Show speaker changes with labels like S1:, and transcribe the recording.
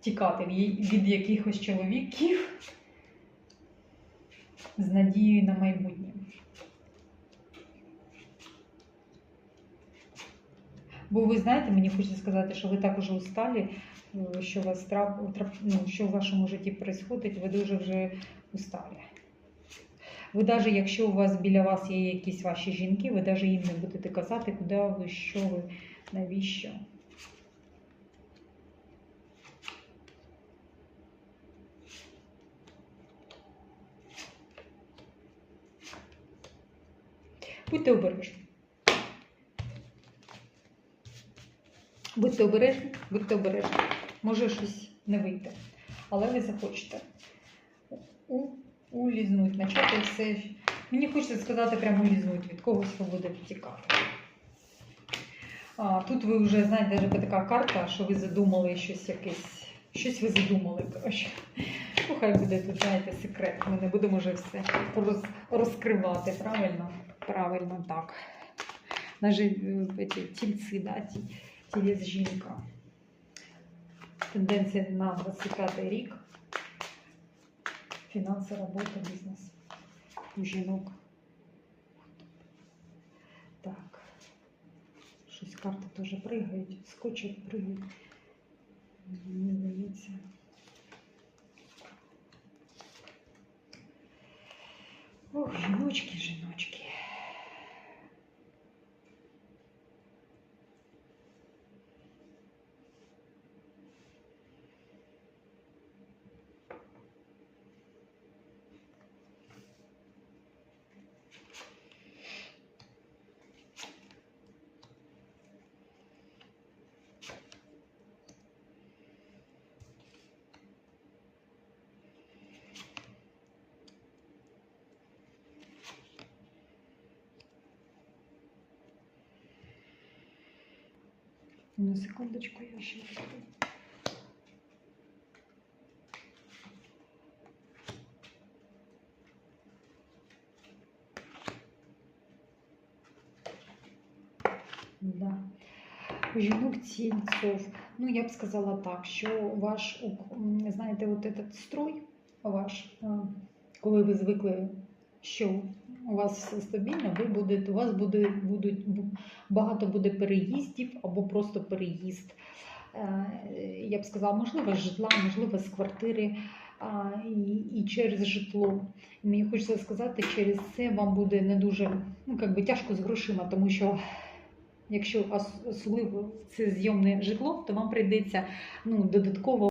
S1: тікати від якихось чоловіків з надією на майбутнє. Бо ви знаєте, мені хочеться сказати, що ви так уже усталі, е, що вас трап, трап, ну, що в вашому житті відбувається, ви дуже вже усталі. Ви навіть якщо у вас біля вас є якісь ваші жінки, ви навіть їм не будете казати, куди ви, що ви, навіщо. Будьте обережні. Будьте обережні, будьте обережні. Може щось не вийти. Але ви захочете у, улізнуть, почати все. Мені хочеться сказати, прямо улізнуть, від когось ви будете тікати. А, тут ви вже, знаєте, така карта, що ви задумали щось якесь. Щось ви задумали, коротше. Ну, хай буде тут, знаєте, секрет. Ми не будемо вже все роз, розкривати, правильно? Правильно так. Навіть е, ці тільці, да, ті, тілець жінка. Тенденція на 25 рік. Фінанси, робота, бізнес. У жінок. Так. Щось карти теж пригають, скочать, пригають. Мені здається. Ох, жіночки, жіночки. Ну, секундочку, я ще. Да. У жінок тільцов. Ну, я б сказала так, що ваш, знаєте, от этот строй ваш, е, коли ви звикли, що у вас все стабільно, ви будете, у вас буде, будуть, багато буде переїздів або просто переїзд. Е, Я б сказала, можливо, з житла, можливо, з квартири і, через житло. Мені хочеться сказати, через це вам буде не дуже ну, как би, тяжко з грошима, тому що якщо ос- особливо це зйомне житло, то вам прийдеться ну, додатково